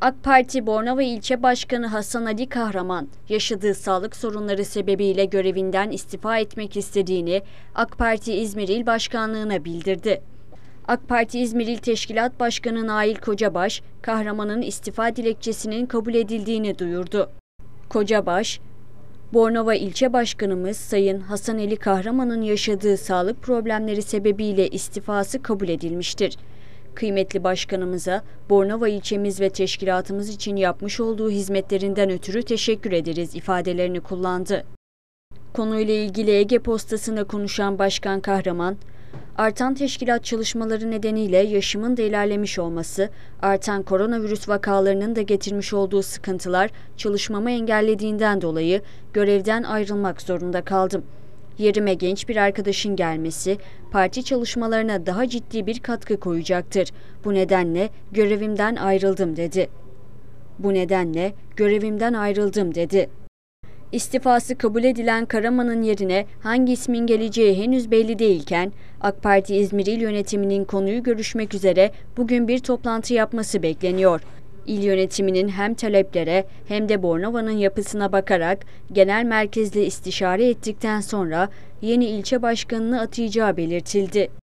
AK Parti Bornova İlçe Başkanı Hasan Ali Kahraman, yaşadığı sağlık sorunları sebebiyle görevinden istifa etmek istediğini AK Parti İzmir İl Başkanlığı'na bildirdi. AK Parti İzmir İl Teşkilat Başkanı Nail Kocabaş, Kahraman'ın istifa dilekçesinin kabul edildiğini duyurdu. Kocabaş, Bornova İlçe Başkanımız Sayın Hasan Ali Kahraman'ın yaşadığı sağlık problemleri sebebiyle istifası kabul edilmiştir. Kıymetli başkanımıza Bornova ilçemiz ve teşkilatımız için yapmış olduğu hizmetlerinden ötürü teşekkür ederiz ifadelerini kullandı. Konuyla ilgili Ege Postası'nda konuşan Başkan Kahraman, artan teşkilat çalışmaları nedeniyle yaşımın da ilerlemiş olması, artan koronavirüs vakalarının da getirmiş olduğu sıkıntılar çalışmamı engellediğinden dolayı görevden ayrılmak zorunda kaldım. Yerime genç bir arkadaşın gelmesi parti çalışmalarına daha ciddi bir katkı koyacaktır. Bu nedenle görevimden ayrıldım dedi. Bu nedenle görevimden ayrıldım dedi. İstifası kabul edilen Karaman'ın yerine hangi ismin geleceği henüz belli değilken AK Parti İzmir İl Yönetimi'nin konuyu görüşmek üzere bugün bir toplantı yapması bekleniyor. İl yönetiminin hem taleplere hem de Bornova'nın yapısına bakarak genel merkezle istişare ettikten sonra yeni ilçe başkanını atayacağı belirtildi.